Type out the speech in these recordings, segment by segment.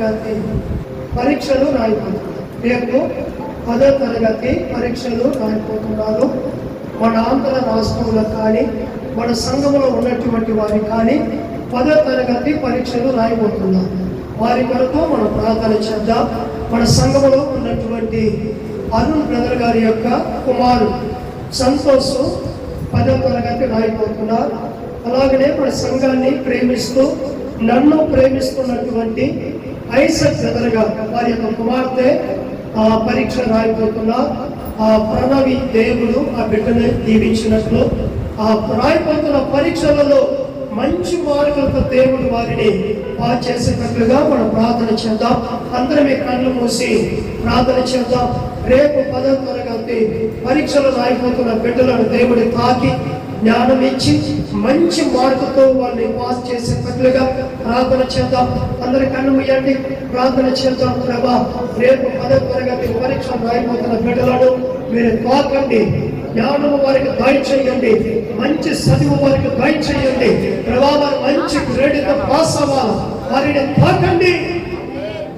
తరగతి పరీక్షలు రాయిపోతున్నాను రేపు పదో తరగతి పరీక్షలు రాయిపోతున్నారు. మన ఆంధ్ర రాష్ట్రంలో కానీ మన సంఘంలో ఉన్నటువంటి వారి కానీ పదో తరగతి పరీక్షలు రాయిపోతున్నారు. వారి కొరకు మనం ప్రార్థన చేద్దాం. మన సంఘంలో ఉన్నటువంటి అరుణ్ బ్రదర్ గారి యొక్క కుమారుడు సంతోష్ పదో తరగతి రాయిపోతున్నారు. అలాగనే మన సంఘాన్ని ప్రేమిస్తూ నన్ను ప్రేమిస్తున్నటువంటి ఐసక్ బ్రదర్గా వారి యొక్క కుమార్తె ఆ పరీక్ష రాయిపోతున్న ఆ ప్రణవి దేవుడు ఆ బిడ్డని దీవించినట్లు ఆ రాయిపోతున్న పరీక్షలలో మంచి మార్కులతో దేవుడు వారిని పాస్ చేసేటట్లుగా మనం ప్రార్థన చేద్దాం. అందరం కళ్ళు మూసి ప్రార్థన చేద్దాం. రేపు పదో తరగతి పరీక్షలు రాయిపోతున్న బిడ్డలను దేవుడి తాకి జ్ఞానం ఇచ్చి మంచి మార్కుతో వాళ్ళని పాస్ చేసేటట్లుగా ప్రార్థన చేద్దాం. అందరి కన్ను ముయ్యండి. ప్రార్థన చేద్దాం. ప్రభా రేపు పదో తరగతి పరీక్ష రాయిపోతున్న బిడ్డలను మీరు తాకండి. జ్ఞానము వారికి దయచేయండి మంచి చదువు వారికి దయచేయండి ప్రభావం వారు మంచి గ్రేడ్తో పాస్ అవ్వాలి. వారిని తాకండి.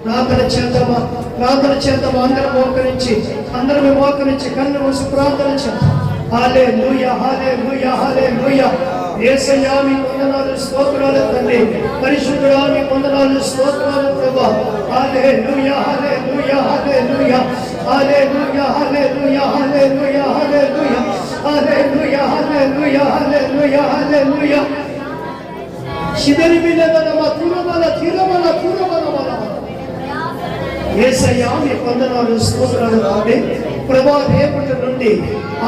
ప్రార్థన చేద్దామా? ప్రార్థన చేద్దామా? అందరం మోకరించి అందరం మోకరించి కన్ను మూసి ప్రార్థన చేద్దాం. హాలే లూయ హాలే లూయ హాలే లూయ ఏసయ్యా మీ వందనాలు స్తోత్రాలు తండ్రి పరిశుద్ధుడా మీ వందనాలు స్తోత్రాలు ప్రభా హాలే లూయ హాలే లూయ హాలే లూయ హాలే లూయ హాలే లూయ హాలే లూయ హాలే లూయ హాలే లూయ హాలే లూయ హాలే లూయ ప్రభా రేపటి నుండి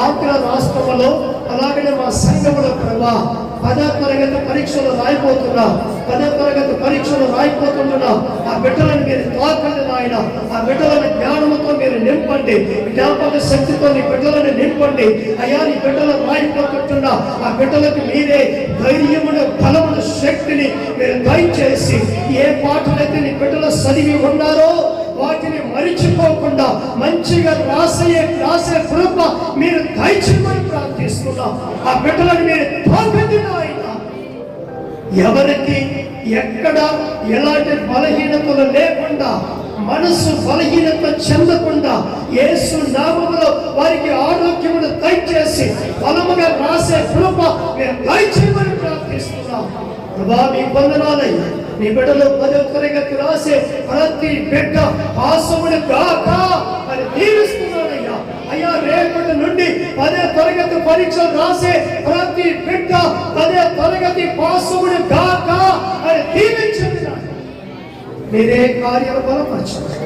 ఆంధ్ర రాష్ట్రంలో అలాగనే మా సంఘముల ప్రభా పదో తరగతి పరీక్షలు రాయిపోతున్నా పదో తరగతి పరీక్షలు రాయిపోతుంటున్నా. ఆ బిడ్డలను మీరు తాకండి నాయన. ఆ బిడ్డలను జ్ఞానముతో మీరు నింపండి. జ్ఞాపక శక్తితో నీ బిడ్డలను నింపండి. అయ్యా నీ బిడ్డలు రాయిపోతుంటున్నా. ఆ బిడ్డలకు మీరే ధైర్యమును బలమును శక్తిని మీరు దయచేసి ఏ పాటలైతే నీ బిడ్డలు చదివి ఉన్నారో మంచిగా రాసే రాసే కృప మీరు దయచేయమని ప్రార్థిస్తున్నాం. ఆ బిడ్డలను మీరు ఎవరికి ఎక్కడ ఎలాంటి బలహీనతలు లేకుండా మనసు బలహీనత చెందకుండా యేసు నామములో వారికి ఆరోగ్యమును దయచేసి బలముగా రాసే కృప మీరు దయచేయమని ప్రార్థిస్తున్నాం. ప్రభా మీ వందనాలయ్యా. నీ బిడ్డలో ప్రతి తరగతి రాసే ప్రతి బిడ్డ పాసముడు కాక అని దీవిస్తున్నానయ్యా అయ్యా రేపటి నుండి పదే తరగతి పరీక్షలు రాసే ప్రతి బిడ్డ పదే తరగతి పాసముడు కాక అని దీవించండి మీరే కార్యాలు బలపరచండి.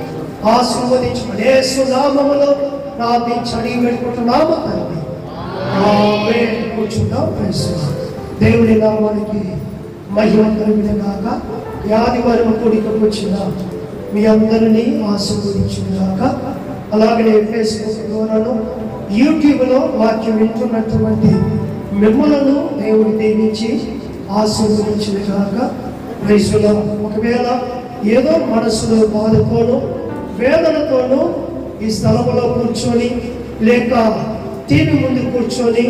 ఆశీర్వదించమని యేసు నామములో ప్రార్థించని పెట్టుకుంటున్నాము తండ్రి. ఆమేన్. కూర్చుందాం ప్రైజ్ దేవుని నామానికి మహిమ కాక వ్యాధి కూడికకు కూడికొచ్చిన మీ అందరినీ ఆశీర్వదించిన కాక అలాగనే ఫేస్బుక్ ద్వారాను యూట్యూబ్లో వాక్యం వింటున్నటువంటి మిమ్మలను దేవుడు దీవించి ఆశీర్వదించిన కాక వయసులో ఒకవేళ ఏదో మనసులో బాధతోనూ వేదనతోనూ ఈ స్థలంలో కూర్చొని లేక టీవీ ముందు కూర్చొని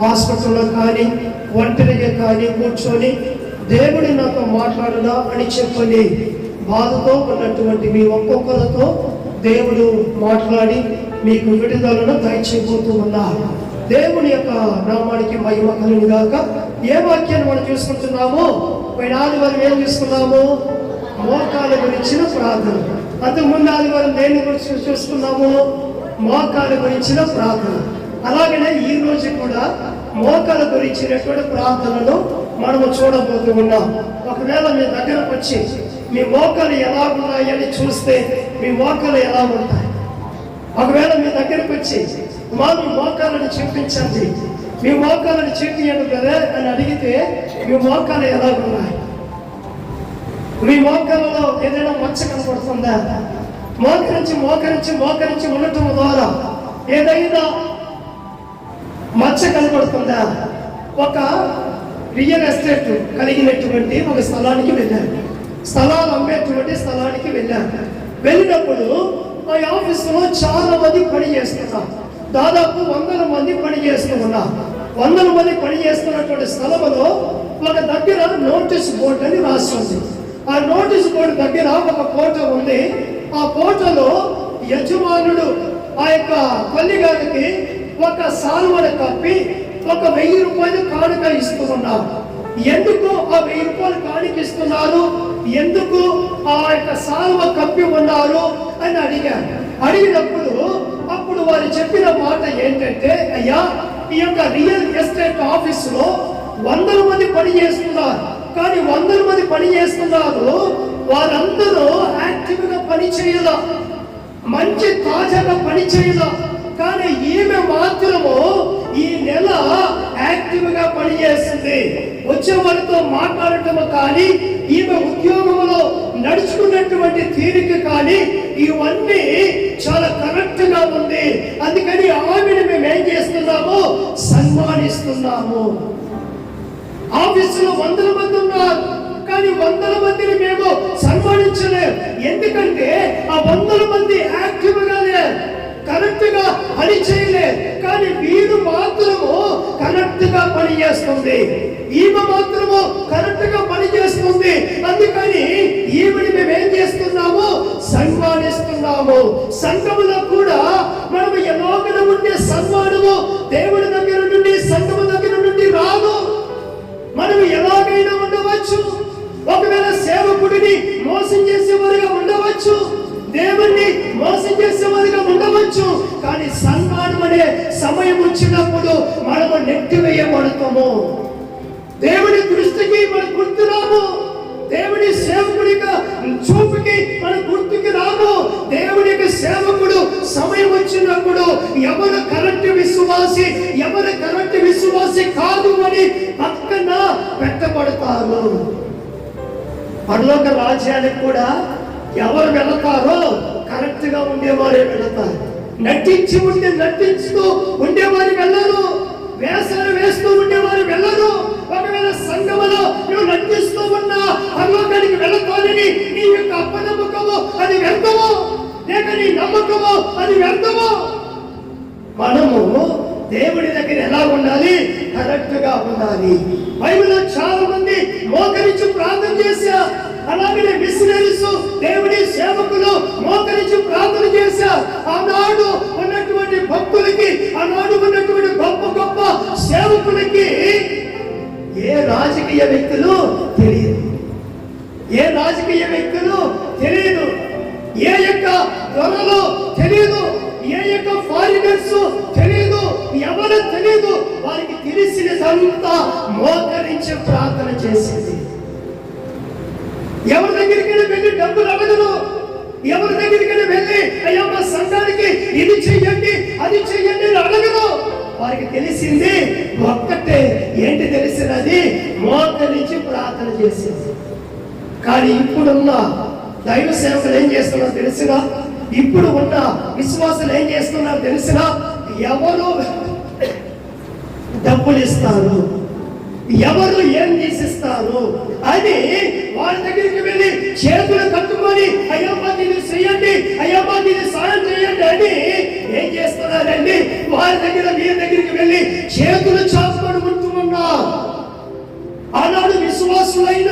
హాస్పిటల్లో కానీ ఒంటరిగా కానీ కూర్చొని దేవుడు నాతో మాట్లాడదా అని చెప్పని బాధతో ఉన్నటువంటి మీ ఒక్కొక్కరితో దేవుడు మాట్లాడి మీకు విడుదలను దయచేయబోతూ ఉన్నారు. దేవుని యొక్క నామానికి మహిమ కలుగును గాక. ఏ వాక్యాన్ని మనం చూసుకుంటున్నాము? పోయిన ఆదివారం ఏం చూసుకున్నాము? మోకాల గురించిన ప్రార్థన. అంతకుముందు ఆదివారం దేని గురించి చూసుకున్నాము? మోకాల గురించిన ప్రార్థన. అలాగనే ఈ రోజు కూడా మోకాల గురించినటువంటి ప్రార్థనలు మనము చూడబోతూ ఉన్నాం. ఒకవేళ మీ దగ్గరకు వచ్చి మీ మోకాలు ఎలా ఉన్నాయని చూస్తే మీ మోకలు ఎలా ఉంటాయి? ఒకవేళ మీ దగ్గరకు వచ్చి మా మీ మోకాలను చూపించండి. మీ మోకాలను చూపించండి కదా అని అడిగితే మీ మోకాలు ఎలా ఉన్నాయి? మీ మోకాలలో ఏదైనా మచ్చ కనపడుతుందా? మోకరించి మోకరించి మోకరించి ఉండటం ద్వారా ఏదైనా మచ్చ కనబడుతుందా ఒక రియల్ ఎస్టేట్ కలిగినటువంటి ఒక స్థలానికి వెళ్ళారు. స్థలాలు అమ్మేటువంటి స్థలానికి వెళ్ళారు. వెళ్ళినప్పుడు ఆ ఆఫీసులో చాలా మంది పని చేస్తున్నారు. దాదాపు వందల మంది పని చేస్తూ ఉన్నారు వందల మంది పని చేస్తున్నటువంటి స్థలంలో ఒక దగ్గర నోటీస్ బోర్డు అని రాస్తుంది ఆ నోటీస్ బోర్డు దగ్గర ఒక ఫోటో ఉంది. ఆ ఫోటోలో యజమానుడు ఆ యొక్క పల్లి గారికి ఒక సాల్వను కప్పి ఒక వెయ్యి రూపాయలు కానుక ఇస్తూ ఎందుకు ఆ వెయ్యి రూపాయలు కానుక ఇస్తున్నారు ఎందుకు ఆ యొక్క సాల్వ కప్పి ఉన్నారు అని అడిగారు. అడిగినప్పుడు అప్పుడు వారు చెప్పిన మాట ఏంటంటే అయ్యా ఈ యొక్క రియల్ ఎస్టేట్ ఆఫీసులో వందల మంది పని చేస్తున్నారు. కానీ వందల మంది పని చేస్తున్నారు. వారందరూ యాక్టివ్గా పని చేయాల. మంచి తాజాగా పని చేయాల. కానీ ఈమె మాత్రము ఈ నెల యాక్టివ్గా పని చేస్తుంది వచ్చే వారితో మాట్లాడటం కానీ ఈమె ఉద్యోగంలో నడుచుకున్నటువంటి తీరిక కానీ ఇవన్నీ చాలా కరెక్ట్గా ఉంది. అందుకని ఆమెను మేము ఏం చేస్తున్నాము సన్మానిస్తున్నాము. ఆఫీసులో వందల మంది ఉన్నారు కానీ వందల మందిని మేము సన్మానించలేము ఎందుకంటే ఆ వందల మంది యాక్టివ్గా లేరు. కరెక్ట్గా పని చేయలేదు కానీ వీరు మాత్రము కరెక్ట్గా పని చేస్తుంది ఈమె మాత్రము కరెక్ట్గా పని చేస్తుంది అందుకని ఈమెని మేము ఏం చేస్తున్నాము? సన్మానిస్తున్నాము. సంఘములో కూడా మనం ఎలాగన ఉండే సన్మానము దేవుడి దగ్గర నుండి సంఘము దగ్గర నుండి రాదు. మనం ఎలాగైనా ఉండవచ్చు. ఒకవేళ సేవకుడిని మోసం చేసేవారిగా ఉండవచ్చు. దేవుణ్ణి మోసం చేసేవారిగా ఉండవచ్చు కానీ సన్మానం అనే సమయం వచ్చినప్పుడు మనము నెట్టివేయబడతాము దేవుని దృష్టికి మన గుర్తు రాము. దేవుని సేవకుడిగా చూపుకి మన గుర్తుకి రాము. దేవునికి సేవకుడు సమయం వచ్చినప్పుడు ఎవరు కరెక్ట్ విశ్వాసి ఎవరు కరెక్ట్ విశ్వాసి కాదు అని పక్కన పెట్టబడతారు. పరలోక రాజ్యానికి కూడా ఎవరు వెళతారో కరెక్ట్గా ఉండేవారే వెళతారు. నటించి ఉండి నటించుతూ ఉండేవారు వెళ్ళరు. వేసాలు వేస్తూ ఉండేవారు వెళ్ళరు. ఒకవేళ సంఘములో నువ్వు నటిస్తూ ఉన్నా పరలోకానికి వెళతానని నీ యొక్క అపనమ్మకము అది వ్యర్థము. లేక నీ నమ్మకము అది వ్యర్థము. మనము దేవుడి దగ్గర ఎలా ఉండాలి? కరెక్ట్గా ఉండాలి. బైబిల్లో చాలా మంది మోకరించి ప్రార్థన చేశా అలాగే మిషనరీస్ దేవుడి సేవకులు మోకరించి ప్రార్థన చేశారు. ఆనాడు ఉన్నటువంటి భక్తులకి ఆనాడు ఉన్నటువంటి గొప్ప గొప్ప సేవకులకి ఏ రాజకీయ వ్యక్తులు తెలియదు. ఏ రాజకీయ వ్యక్తులు తెలియదు. ఏ యొక్క దొరలు తెలియదు. ఏ యొక్క ఫారినర్స్ తెలియదు. ఎవరు తెలియదు. వారికి తెలిసినదంతా మోకరించి ప్రార్థన చేసింది. ఎవరి దగ్గరికి వెళ్ళి డబ్బులు అడగదు. ఎవరి దగ్గరికైనా వెళ్ళి అయ్యా మా సంఘానికి ఇది చెయ్యండి అది చెయ్యండి అని అడగదు. వారికి తెలిసింది ఒక్కటే ఏంటి తెలిసినది మోకరించి ప్రార్థన చేసింది. కానీ ఇప్పుడున్న దైవ సేవకులు ఏం చేస్తున్నారో తెలిసిన? ఇప్పుడు ఉన్న విశ్వాసులు ఏం చేస్తున్నారో తెలిసిన? ఎవరు డబ్బులు ఇస్తారు? ఎవరు ఏం చేసిస్తారు? అని వాళ్ళ దగ్గరికి వెళ్ళి చేతులు కట్టుకొని అయ్యప్ప దీన్ని చేయండి అయ్యప్ప దీన్ని సాయం చేయండి అని ఏం చేస్తున్నారండి వాళ్ళ దగ్గర మీ దగ్గరికి వెళ్ళి చేతులు చాపుకొని ఉంటూ ఉన్నారు. ఆనాడు విశ్వాసులైన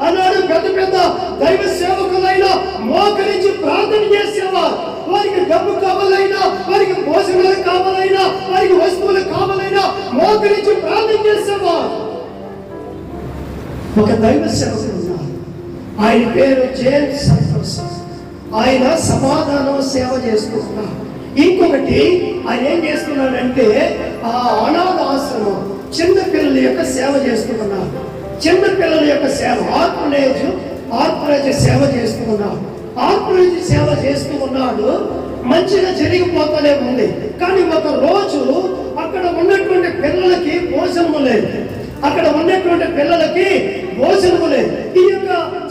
ఆనాడు పెద్ద పెద్ద దైవ సేవకులైన మోకరించి ప్రార్థన చేసేవారు. వారికి డబ్బు కావాలైనా వారికి భోజనాలు కావాలైనా వారికి వస్తువులు కావాలైనా మోకరించి ప్రార్థన చేసేవారు. ఒక దైవ సేవకుడు ఉన్నారు ఆయన పేరు జేమ్స్ సంతోష్ ఆయన సమాధానం సేవ చేస్తున్నారు ఇంకొకటి ఆయన ఏం చేస్తున్నాడంటే ఆ అనాథ ఆశ్రమం చిన్న పిల్లల యొక్క సేవ చేస్తున్నారు చిన్న పిల్లల యొక్క సేవ ఆర్ఫనేజ్ ఆర్ఫనేజ్ సేవ చేస్తున్నారు ఆర్ఫనేజ్ సేవ చేస్తూ ఉన్నాడు. మంచిగా జరిగిపోతూనే ఉంది. కానీ ఒక రోజు అక్కడ ఉన్నటువంటి పిల్లలకి భోజనము లేదు. అక్కడ ఉన్నటువంటి పిల్లలకి భోజనము లేదు. ఈ యొక్క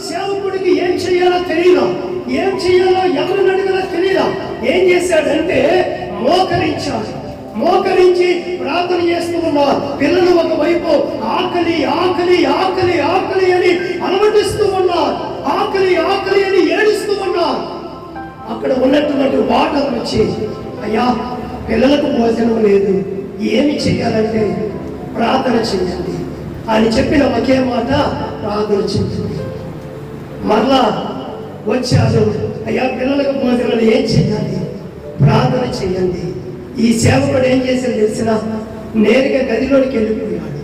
సేవకుడికి ఏం చేయాలో తెలియదు. ఏం చేయాలో ఎవరిని అడగాలో తెలియదు. ఏం చేశాడంటే మోకరించాడు. మోకరించి ప్రార్థన చేస్తూ ఉన్నారు పిల్లలు ఒకవైపు ఆకలి ఆకలి ఆకలి ఆకలి అని అలవటిస్తూ ఉన్నారు ఆకలి ఆకలి అని ఏడుస్తూ ఉన్నారు అక్కడ ఉన్నటువంటి వాటర్ వచ్చి అయ్యా పిల్లలకు భోజనం లేదు. ఏమి చేయాలంటే ప్రార్థన చేయండి. అని చెప్పిన ఒకే మాట ప్రార్థన వచ్చింది మరలా వచ్చారు అయ్యా పిల్లలకు భోజనాలు ఏం చేయాలి? ప్రార్థన చేయండి. ఈ సేవకుడు ఏం చేశాడు తెలిసిన నేరుగా గదిలోనికి వెళ్ళిపోయాడు.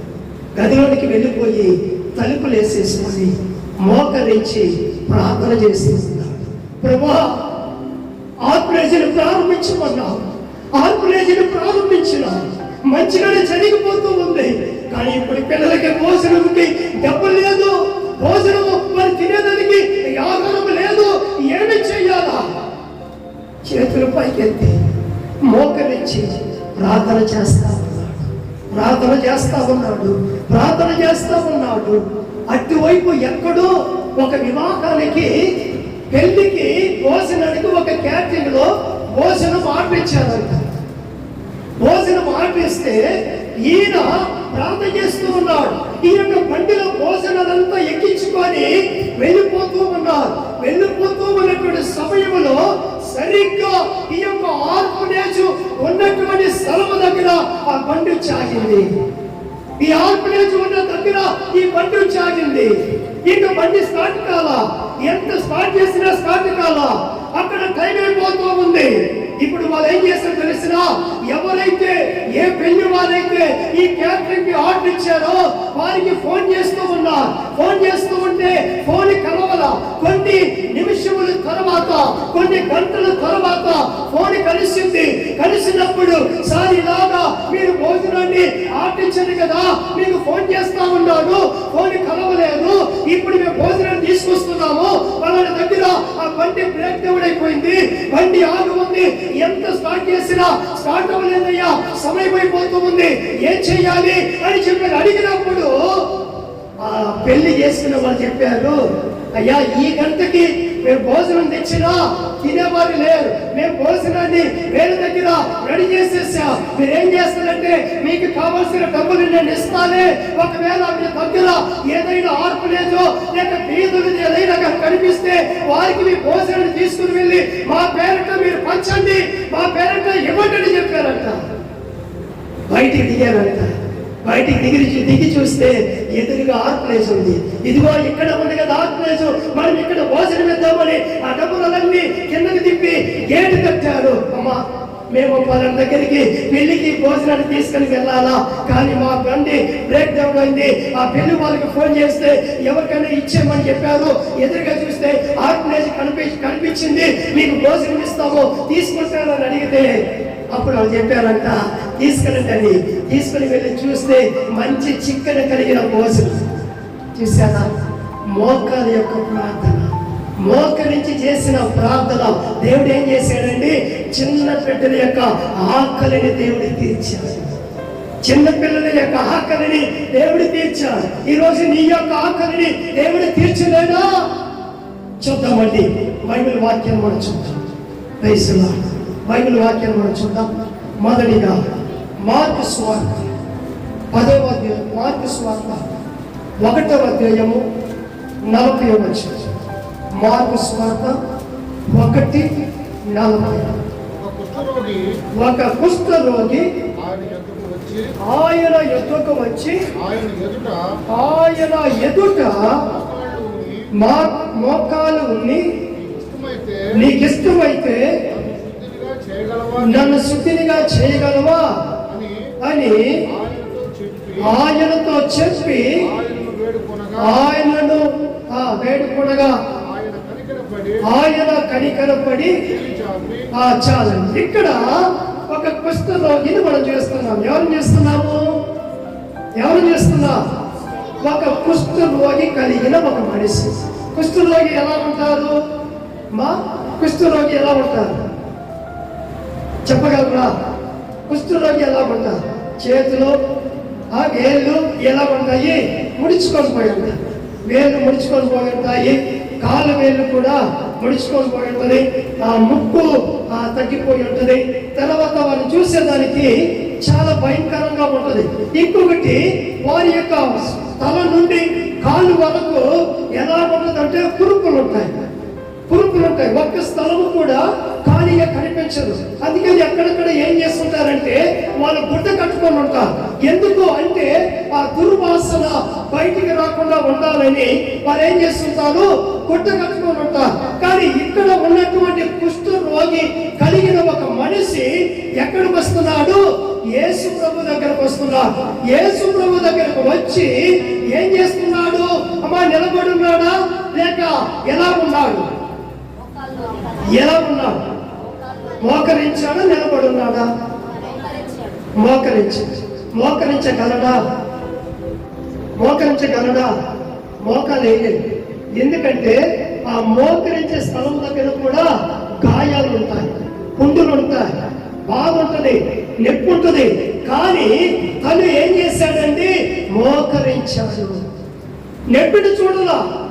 గదిలోనికి వెళ్ళిపోయి తలుపులు వేసేసుకొని మోకరించి ప్రార్థన చేసేస్తున్నాడు ప్రభా ఆత్మరేజను ప్రారంభించమన్నావు. ఆత్మరేజను ప్రారంభించిన మంచిగానే జరిగిపోతూ ఉంది. కానీ ఇప్పుడు పిల్లలకి భోజనంకి దెబ్బ లేదు. భోజనము మరి తినేదానికి ఆహారం లేదు. ఏమి చెయ్యాలా చేతులు పైకెత్తి మోకరించి ప్రార్థన చేస్తా ఉన్నాడు. ప్రార్థన చేస్తా ఉన్నాడు. ప్రార్థన చేస్తా ఉన్నాడు. అటువైపు ఎక్కడో ఒక వివాహానికి పెళ్ళికి భోజనానికి ఒక క్యాటరింగ్లో భోజనం ఆర్పించారంట భోజనం ఆపేస్తే ఈయన ప్రార్థన చేస్తూ ఉన్నాడు. ఈ యొక్క బండిలో భోజనాలంతా ఎక్కించుకొని వెళ్ళిపోతూ ఉన్నారు. వెళ్ళిపోతూ ఉన్నటువంటి సమయంలో సరిగ్గా ఈ యొక్క ఆర్పనేజ్ ఉన్నటువంటి సెలవు దగ్గర ఆ బండి చాగింది. ఈ ఆర్పనేజ్ ఉన్న దగ్గర ఈ బండి చాగింది. ఇక బండి స్టార్ట్ కాలా? ఎంత స్టార్ట్ చేసినా స్టార్ట్ కాలా? అక్కడ టైం అయిపోతూ ఉంది. ఇప్పుడు వాళ్ళు ఏం చేస్తారు తెలిసిన? ఎవరైతే ఏ పెళ్ళి వారైతే ఈ క్యాటరింగ్కి ఆర్డర్ ఇచ్చారో వారికి ఫోన్ చేస్తూ ఉన్నారు. ఫోన్ చేస్తూ ఉంటే ఫోన్ కలవల. కొన్ని తర్వాత కొన్ని గంటల తర్వాత ఫోన్ కలిసింది. కలిసినప్పుడు సార్ ఇలాగా మీరు భోజనాన్ని ఆర్డర్ కదా మీకు ఫోన్ చేస్తా ఉన్నాను ఫోన్ కలవలేదు ఇప్పుడు మేము భోజనం తీసుకొస్తున్నాము. వాళ్ళ దగ్గర ఆ బండి బ్రేక్ డౌన్ అయిపోయింది. బండి ఆగి ఉంది. ఎంత స్టార్ట్ చేసినా స్టార్ట్ అవ్వలేదయ్యా సమయం అయిపోతూ ఉంది. ఏం చెయ్యాలి అని చెప్పి అడిగినప్పుడు ఆ పెళ్ళి చేసుకున్న వాళ్ళు చెప్పారు అయ్యా ఈ గంటకి మేము భోజనం తెచ్చినా తినేవారు లేరు. మేము భోజనాన్ని వేరే దగ్గర రెడీ చేసేసా. మీరు ఏం చేస్తారంటే మీకు కావాల్సిన డబ్బులు నేను ఇస్తానే ఒకవేళ మీ దగ్గర ఏదైనా ఆర్పలేదో లేక బీదులు ఏదైనా కనిపిస్తే వారికి మీ భోజనాన్ని తీసుకుని వెళ్ళి మా పేరెంట్ మీరు పంచండి మా పేరెంట్ ఇవ్వండి అని చెప్పారంట. బయటికి దిగారంట. బయటికి దిగి దిగి చూస్తే ఎదురుగా ఆర్ట్ ఉంది. ఇదిగో ఇక్కడ ఉంది కదా ఆర్ట్ మనం ఇక్కడ భోజనం ఇద్దామని ఆ డబ్బులన్నీ కిందకి తిప్పి గేటు కట్టారు. అమ్మా మేము వాళ్ళ దగ్గరికి పెళ్ళికి భోజనాన్ని తీసుకుని వెళ్ళాలా? కానీ మా బండి బ్రేక్ డౌన్ అయింది. ఆ పెళ్ళి వాళ్ళకి ఫోన్ చేస్తే ఎవరికైనా ఇచ్చేయమని చెప్పారు. ఎదురుగా చూస్తే ఆర్ట్ కనిపి కనిపించింది. మీకు భోజనం ఇస్తాము తీసుకుంటారని అడిగితే అప్పుడు వాళ్ళు చెప్పారంట తీసుకెళ్ళండి తీసుకుని వెళ్ళి చూస్తే మంచి చిక్కన కలిగిన భోజనం చూసారా మోకాల యొక్క ప్రార్థన. మోకరించి చేసిన ప్రార్థన. దేవుడు ఏం చేశాడండి? చిన్న బిడ్డల యొక్క ఆకలిని దేవుడు తీర్చాడు. చిన్న పిల్లల యొక్క ఆకలిని దేవుడు తీర్చాడు. ఈరోజు నీ యొక్క ఆకలిని దేవుడు తీర్చలేదా చూద్దామండి. బైబిల్ వాక్యం మనం చూద్దాం. బైబిల్ వాక్యం మనం చూద్దాం. మొదటిగా మార్పు స్వార్థ పదవ అధ్యాయం మార్పు స్వార్థ ఒకటవ అధ్యాయము నలభై వచ్చిన మార్పు స్వార్థ ఒకటి నలభై. ఒక కుష్ఠరోగి రోగి ఆయన ఎదుట వచ్చి ఆయన ఎదుకు వచ్చి ఆయన ఎదుట మా మోకాలు ఉన్ని "నీకు ఇష్టమైతే నన్ను శుద్ధినిగా చేయగలవా? అని ఆయనతో చెప్పి ఆయనను వేడుకొనగా ఆయన కనికరపడి ఆ చాలండి ఇక్కడ ఒక కుష్ఠరోగిని మనం చేస్తున్నాం. ఎవరు చేస్తున్నాము ఎవరు చేస్తున్నాం? ఒక కుష్ఠరోగి కలిగిన ఒక మనిషి. కుష్ఠరోగి ఎలా ఉంటారు? మా కుష్ఠరోగి ఎలా ఉంటారు? చెప్పగలరా? కుష్ఠరోగి ఎలా ఉంటారు? చేతులు ఆ వేళ్ళు ఎలా ఉంటాయి? ముడుచుకొని పోయి ఉంటాయి వేళ్ళు ముడుచుకొని పోయి ఉంటాయి కాళ్ళ వేళ్ళు కూడా ముడుచుకొని పోయి ఉంటుంది. ఆ ముక్కు ఆ తగ్గిపోయి ఉంటుంది. తర్వాత వారిని చూసేదానికి చాలా భయంకరంగా ఉంటుంది. ఇంకొకటి వారి యొక్క తల నుండి కాళ్ళు వరకు ఎలా ఉంటుందంటే కురుపులు ఉంటాయి కురుపులు ఉంటాయి ఒక్క స్థలము కూడా ఖాళీగా కనిపించదు. అందుకని ఎక్కడెక్కడ ఏం చేస్తుంటారంటే వాళ్ళు గుడ్డ కట్టుకొని ఉంటారు ఎందుకు అంటే ఆ దుర్వాసన బయటికి రాకుండా ఉండాలని వారు ఏం చేస్తుంటారు? గుడ్డ కట్టుకొని ఉంటారు కానీ ఇక్కడ ఉన్నటువంటి కుష్ఠ రోగి కలిగిన ఒక మనిషి ఎక్కడికి వస్తున్నాడు? యేసు ప్రభు దగ్గరకు వస్తున్నాడు. యేసు ప్రభు దగ్గరకు వచ్చి ఏం చేస్తున్నాడు? అమ్మా నిలబడి ఉన్నాడా? లేక ఎలా ఉన్నాడు? ఎలా ఉన్నాడు? మోకరించాడా? నిలబడి ఉన్నాడా? మోకరించి మోకరించగలడా? మోకరించగలడా? మోకాలేయలేదు ఎందుకంటే ఆ మోకరించే స్థలం దగ్గర కూడా గాయాలు ఉంటాయి పుండులు ఉంటాయి. బాగుంటుంది నొప్పి ఉంటుంది కానీ తను ఏం చేశాడండి మోకరించాడు. నొప్పిని చూడలా.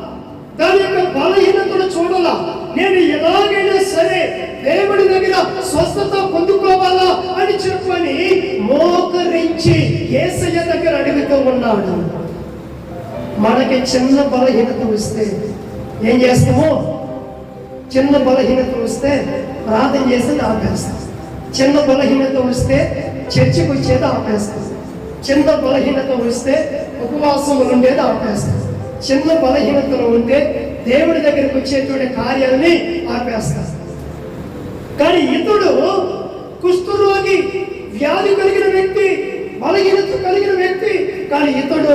దాని యొక్క బలహీనతను చూడాలా? నేను ఎలాగైనా సరే దేవుడి దగ్గర స్వస్థత పొందుకోవాలా అని చెప్పని మోకరించి ఏసయ్య దగ్గర అడుగుతూ ఉన్నాడు. మనకి చిన్న బలహీనత వస్తే ఏం చేస్తాము? చిన్న బలహీనత వస్తే ప్రార్థన చేసేది ఆపేస్తాం. చిన్న బలహీనత వస్తే చర్చికి వచ్చేది ఆపేస్తాం. చిన్న బలహీనత వస్తే ఉపవాసం ఉండేది ఆపేస్తాం. చిన్న బలహీనతలు ఉంటే దేవుడి దగ్గరికి వచ్చేటువంటి కార్యాలని ఆపేస్తారు కానీ ఇతడు కుష్ఠరోగి వ్యాధి కలిగిన వ్యక్తి బలహీనత కలిగిన వ్యక్తి కానీ ఇతడు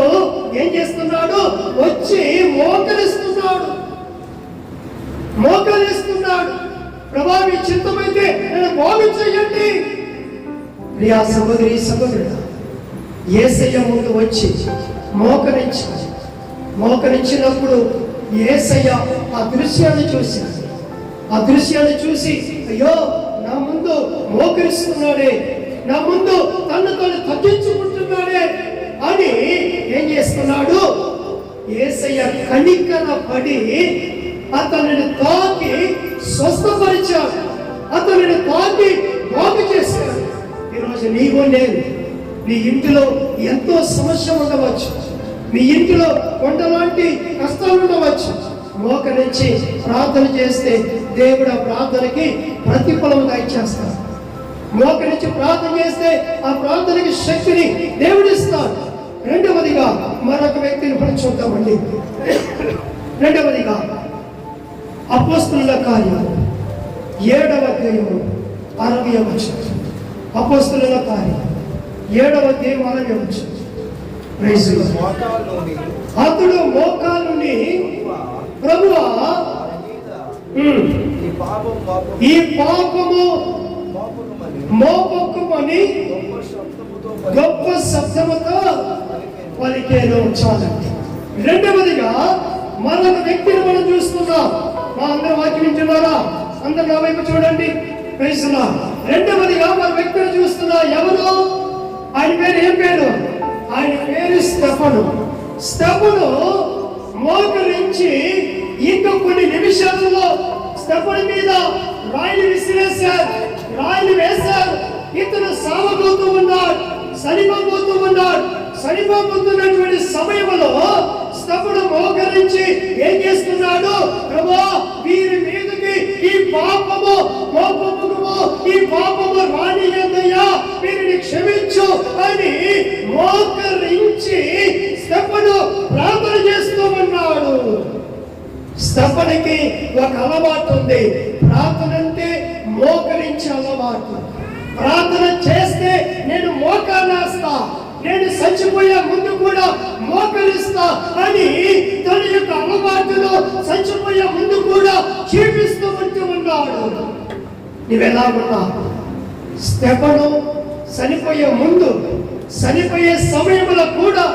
ఏం చేస్తున్నాడు? వచ్చి మోకరిస్తున్నాడు. మోకరిస్తున్నాడు. ప్రభా మీ చిత్తమైతే నేను బాగు చేయండి. ప్రియా సహోదరి సహోదరుడు ఏసయ్య ముందు వచ్చి మోకరించి మోకరించినప్పుడు ఏసయ్య ఆ దృశ్యాన్ని చూశాడు. ఆ దృశ్యాన్ని చూసి అయ్యో నా ముందు మోకరిస్తున్నాడే నా ముందు తను తను తగ్గించుకుంటున్నాడే అని ఏం చేస్తున్నాడు? ఏసయ్య కణికన పడి అతనిని తాకి స్వస్థపరిచాడు. అతనిని తాకి బాగు చేశాడు. ఈరోజు నీవు నేను నీ ఇంటిలో ఎంతో సమస్య ఉండవచ్చు. మీ ఇంటిలో కొండలాంటి కష్టాలు ఉండవచ్చు. మోకరించి ప్రార్థన చేస్తే దేవుడు ఆ ప్రార్థనకి ప్రతిఫలం దయచేస్తాడు మోకరించి ప్రార్థన చేస్తే ఆ ప్రార్థనకి శక్తిని దేవుడిస్తాడు రెండవదిగా మరొక వ్యక్తిని మనం చూద్దామండి. రెండవదిగా అపోస్తుల కార్యం ఏడవ దేవుడు అరవై వచ్చిన అపోస్తుల కార్యం ఏడవ అధ్యాయం అరవై అతడు మోకాలుని ప్రభువా, ఉమ్, ఈ పాపం పాపం ఈ పాపము మోపొక్కుమని గొప్ప శబ్దముతో పలికేను చాలండి. రెండవదిగా మరొక వ్యక్తిని మనం చూస్తున్నాం. మా అందరూ వాక్యం వింటున్నారా అందరు నా వైపు చూడండి. వేస్తున్నా రెండవదిగా మన వ్యక్తిని చూస్తున్నా ఎవరు? ఆయన పేరు ఏం పేరు? ఆయన పేరు స్తపను స్తపను మోకరించి ఇంకా కొన్ని నిమిషాలలో స్టెఫన్ మీద రాయిని విసిరేశారు. రాయిని వేశారు. ఇతను సావబోతూ ఉన్నాడు. సరిపోతూ ఉన్నాడు. సరిపోతున్నటువంటి సమయంలో స్తపుడు మోకరించి ఏం చేస్తున్నాడు? ప్రభా వీరి మీద ఈ పాపము కోపమును ఈ పాపము రానియదయ్యా వీరిని క్షమించు అని మోకరించి స్తపుడు ప్రార్థన చేస్తూ ఉన్నాడు స్తపనికి ఒక అలవాటు ఉంది. ప్రార్థన అంటే మోకరించే అలవాటు. ప్రార్థన చేస్తే నేను మోకాలేస్తా నేను చచ్చిపోయే ముందు కూడా మోకరిస్తా అని తన యొక్క అలవాటులో చచ్చిపోయే ముందు కూడా చూపిస్తూ ఉంటూ ఉన్నాడు. నువ్వెలా ఉన్నావు? స్టెపను చనిపోయే ముందు చనిపోయే సమయంలో కూడా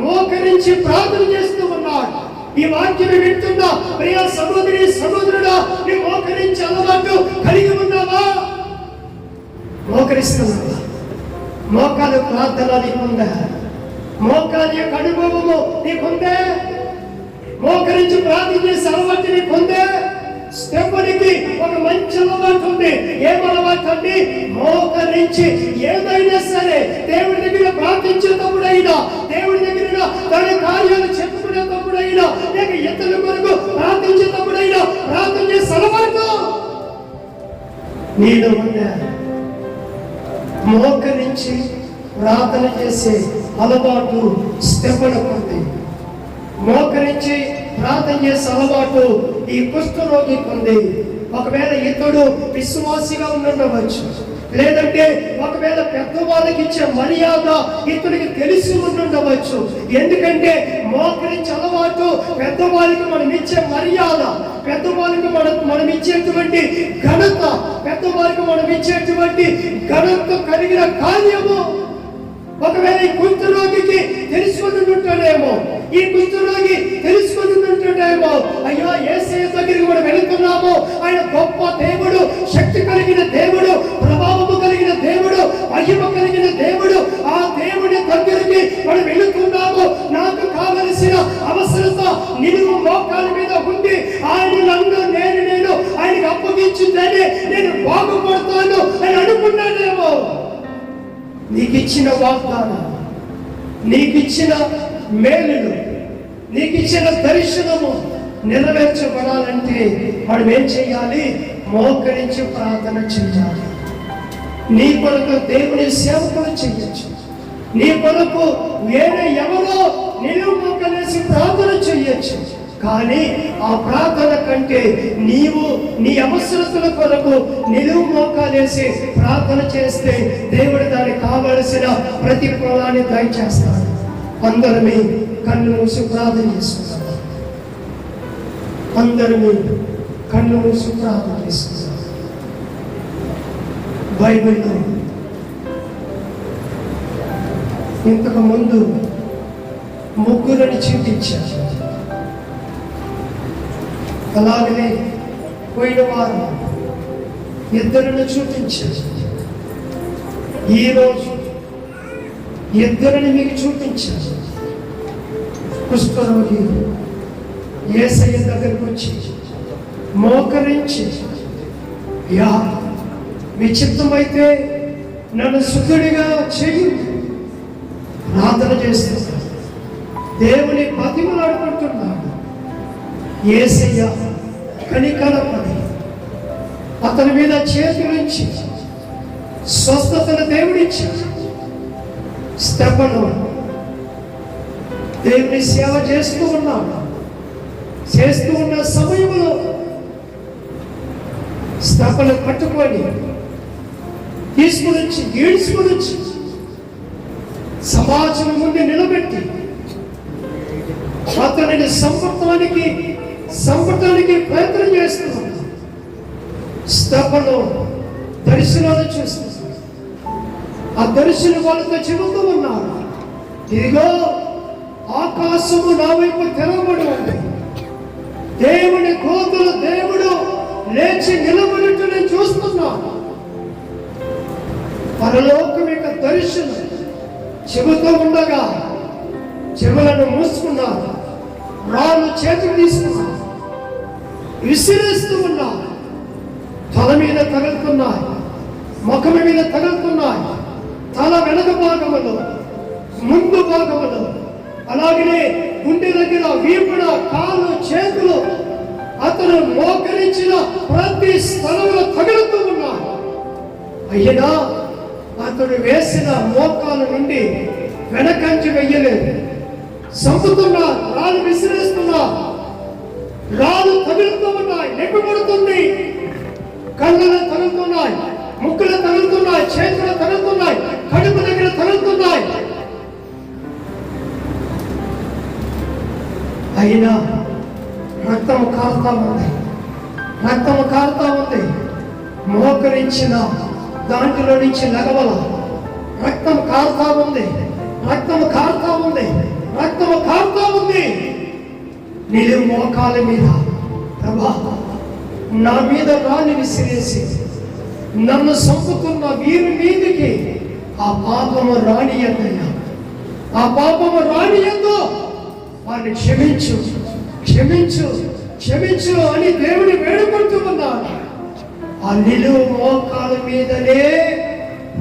మోకరించి ప్రార్థన చేస్తూ ఉన్నాడు. ఈ వాక్యం వింటున్నా? ప్రియ సహోదరి సహోదరుడా నీ మోకరించి అలవాటు కలిగి ఉన్నావా? మోకరిస్తున్నావా? మోకాలు ప్రార్థన నీకుందా? మోకాలి యొక్క అనుభవము నీకుందే? మోకరించి ప్రార్థన చేసే నీకుందే? స్టెప్పనికి ఒక మంచి అలవాటు ఉంది. ఏం అలవాటు అండి? మోకరించి ఏదైనా సరే దేవుడి దగ్గర ప్రార్థించేటప్పుడైనా దేవుడి దగ్గర తన కార్యాలు చెప్పుకునేటప్పుడైనా లేక ఇతరుల కొరకు ప్రార్థించేటప్పుడైనా ప్రార్థన చేసే అలవాటు నేను ఉన్నా మోకరించి ప్రార్థన చేసే అలవాటు స్థిపడకుంది మోకరించి ప్రార్థన చేసే అలవాటు ఈ కుష్ఠరోగి ఉంది ఒకవేళ ఇతడు విశ్వాసిగా ఉండవచ్చు. లేదంటే ఒకవేళ పెద్దవాళ్ళకి ఇచ్చే మర్యాద ఇతనికి తెలిసి ఉండవచ్చు ఎందుకంటే మోకరించి అలవాటు పెద్దవాళ్ళకి మనం ఇచ్చే మర్యాద పెద్దవాళ్ళకి మనం మనం ఇచ్చేటువంటి ఘనత పెద్దవాళ్ళకి మనం ఇచ్చేటువంటి ఘనత కలిగిన కార్యము. ఒకవేళ ఈ కుష్ఠరోగికి తెలుసుకుని ఉంటాడేమో ఈ కుష్ఠరోగి తెలుసుకుని ఉంటాడేమో అయ్యో ఏసే దగ్గరికి మనం వెళుతున్నాము. ఆయన గొప్ప దేవుడు శక్తి కలిగిన దేవుడు ప్రభావం దేవుడు మహిమ కలిగిన దేవుడు ఆ దేవుడి దగ్గరికి మనం వెళుతున్నాము. నాకు కావలసిన అవసరత నిలువు మోకాల మీద ఉండి ఆయన నన్ను నేను నేను ఆయనకు అప్పగించిందని నేను బాగుపడతాను అని అనుకున్నాడేమో నీకు ఇచ్చిన వాగ్దానం నీకు ఇచ్చిన మేలులు నీకు ఇచ్చిన దర్శనము నెరవేర్చబడాలంటే మనం ఏం చేయాలి? మోకరించి ప్రార్థన చేయాలి. నీ కొరకు దేవుని సేవకులు చేయొచ్చు నీ కొరకు వేరే ఎవరో నిలువు కలిసి ప్రార్థన చేయొచ్చు కానీ ఆ ప్రార్థన కంటే నీవు నీ అవసరతల కొరకు నిలువు మోకాలేసి ప్రార్థన చేస్తే దేవుడు దానికి కావలసిన ప్రతిఫలాన్ని దయచేస్తాడు. అందరమే కన్ను మూసి ప్రార్థన చేసుకుంటాం అందరమే కన్ను మూసి ప్రార్థన చేసుకుంటాం బైబిల్లో ఇంతకు ముందు ముగ్గురని చూపించారు అలాగనే పోయిన వారు ఇద్దరిని చూపించారు ఈరోజు ఇద్దరిని మీకు చూపించారు కుష్ఠరోగి ఏసయ్య దగ్గరకు వచ్చి మోకరించి యా మీ నన్ను సుఖుడిగా చెయ్యి ప్రార్థన చేస్తున్నాడు దేవుని పతిమలు ఆడుకుంటున్నాడు ఏసయ్య కనికరపడి అతని మీద చేతులుంచి స్వస్థతను దేవుడిచ్చి స్తెప్పను దేవుని సేవ చేస్తూ ఉన్నాడు. చేస్తూ ఉన్న సమయంలో స్తెప్పలు పట్టుకొని తీసుకుని వచ్చి ఈడ్చుకుని వచ్చి సమాజం ముందు నిలబెట్టి అతనిని సంపర్తానికి సంపర్తానికి ప్రయత్నం చేస్తున్నాడు స్తపను దర్శనాలు చూస్తున్నాడు ఆ దర్శనం వాళ్ళతో చెబుతూ ఉన్నారు. ఇదిగో ఆకాశము నా వైపు తెరవబడి ఉంది. దేవుని కోతులు దేవుడు లేచి నిలబడిట్టు నేను చూస్తున్నాను. పరలోకం యొక్క దర్శనం చెబుతూ ఉండగా చెవులను మూసుకున్నారు రాళ్ళు చేతులు తీసుకున్నారు విసిరేస్తూ ఉన్నారు తల మీద తగులుతున్నాయి ముఖం మీద తగులుతున్నాయి తల వెనక భాగములో ముందు భాగములో అలాగనే గుండె దగ్గర వీపుడ కాళ్ళు చేతులు అతను మోకరించిన ప్రతి స్థలంలో తగులుతూ ఉన్నాడు అయ్యనా అతడు వేసిన మోకాల నుండి వెనకంచి వెయ్యలేదు. సంపుతున్నా రాళ్ళు విసిరేస్తున్నా రాళ్ళు తగులుతూ ఉన్నాయి నెప్పబడుతుంది కళ్ళలో తగులుతున్నాయి ముక్కులు తగులుతున్నాయి చేతులు తగులుతున్నాయి కడుపు దగ్గర తగులుతున్నాయి. అయినా రక్తం కారుతా ఉంది. రక్తం కారుతా ఉంది. మోకరించిన దాంట్లో నుంచి లగవల రక్తం కారుతా ఉంది. రక్తం కారుతా ఉంది. రక్తం కారుతా ఉంది. నీ మోకాల మీద ప్రభా నా మీద రాని విసిరేసి నన్ను సంపుతున్న వీరి మీదికి ఆ పాపము రానియద్దయ్యా ఆ పాపము రానియద్దు వారిని క్షమించు క్షమించు క్షమించు అని దేవుని వేడుకుంటూ ఉన్నాడు. ఆ నిలువు మోకాల మీదనే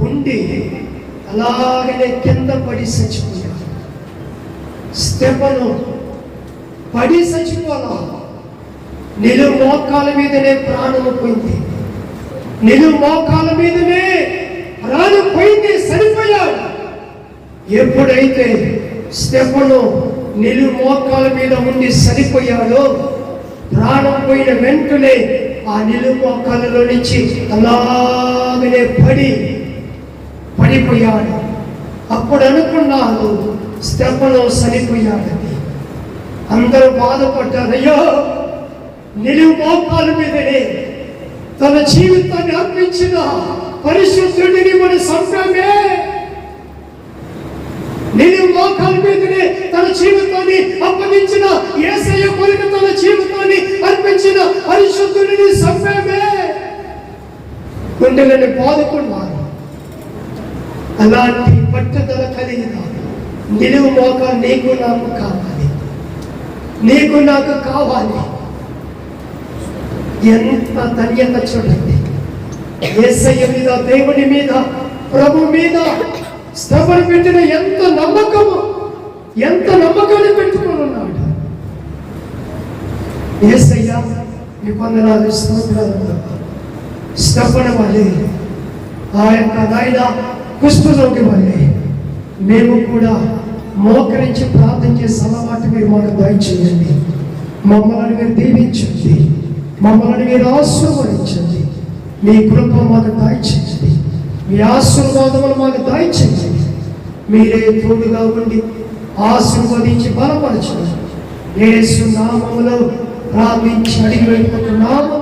ఉండి అలాగనే కింద పడి చచ్చిపోయాడు. స్తెపను పడి చచ్చిపోలా నిలువు మోకాల మీదనే ప్రాణము పోయింది. నిలువు మోకాల మీదనే ప్రాణం పోయింది సరిపోయాడు ఎప్పుడైతే స్టెఫను నిలువు మోకాల మీద ఉండి సరిపోయాడో ప్రాణం పోయిన వెంటనే ఆ నిలువు మోకాలలో నుంచి అలాగనే పడి పడిపోయాడు. అప్పుడు అనుకున్నాడు స్టెఫను సరిపోయాడని అందరూ బాధపడ్డారు అయ్యో నిలువు మోకాల మీదనే తన జీవితాన్ని అర్పించిన పరిశుద్ధుడిని మన సంప్రమే నేను లోకానికి మీదనే తన జీవితాన్ని అప్పగించిన ఏసయ్య కొరకు తన జీవితాన్ని అర్పించిన పరిశుద్ధుడిని సంఘమే గుండెలని బాదుకున్నారు అలాంటి పట్టుదల కలిగిన నిలువు మోక నీకు నాకు కావాలి. నీకు నాకు కావాలి. ఎంత ధన్యత చూడండి. ఏసయ్య మీద దేవుని మీద ప్రభు మీద స్థపన పెట్టిన ఎంత నమ్మకము ఎంత నమ్మకాన్ని పెట్టుకుని ఉన్నాడు. ఏసయ్యా మీ వందనాలు స్తోత్రాలు స్థపన వల్లే ఆ యొక్క నాయన కుష్ఠరోగి వల్లే మేము కూడా మోకరించి ప్రార్థన చేసే అలవాటు మీరు మాకు దయచేయండి. మమ్మల్ని మీరు దీవించండి. మమ్మల్ని మీరు ఆశీర్వదించండి. మీ కృప మాకు దయచేయండి. మీ ఆశీర్వాదములు మాకు దయచేయండి. మీరే తోడుగా ఉండి ఆశీర్వదించి బలపరచండి. యేసు నామములో ప్రార్థించి అడిగి వెళ్ళిపోతున్నాము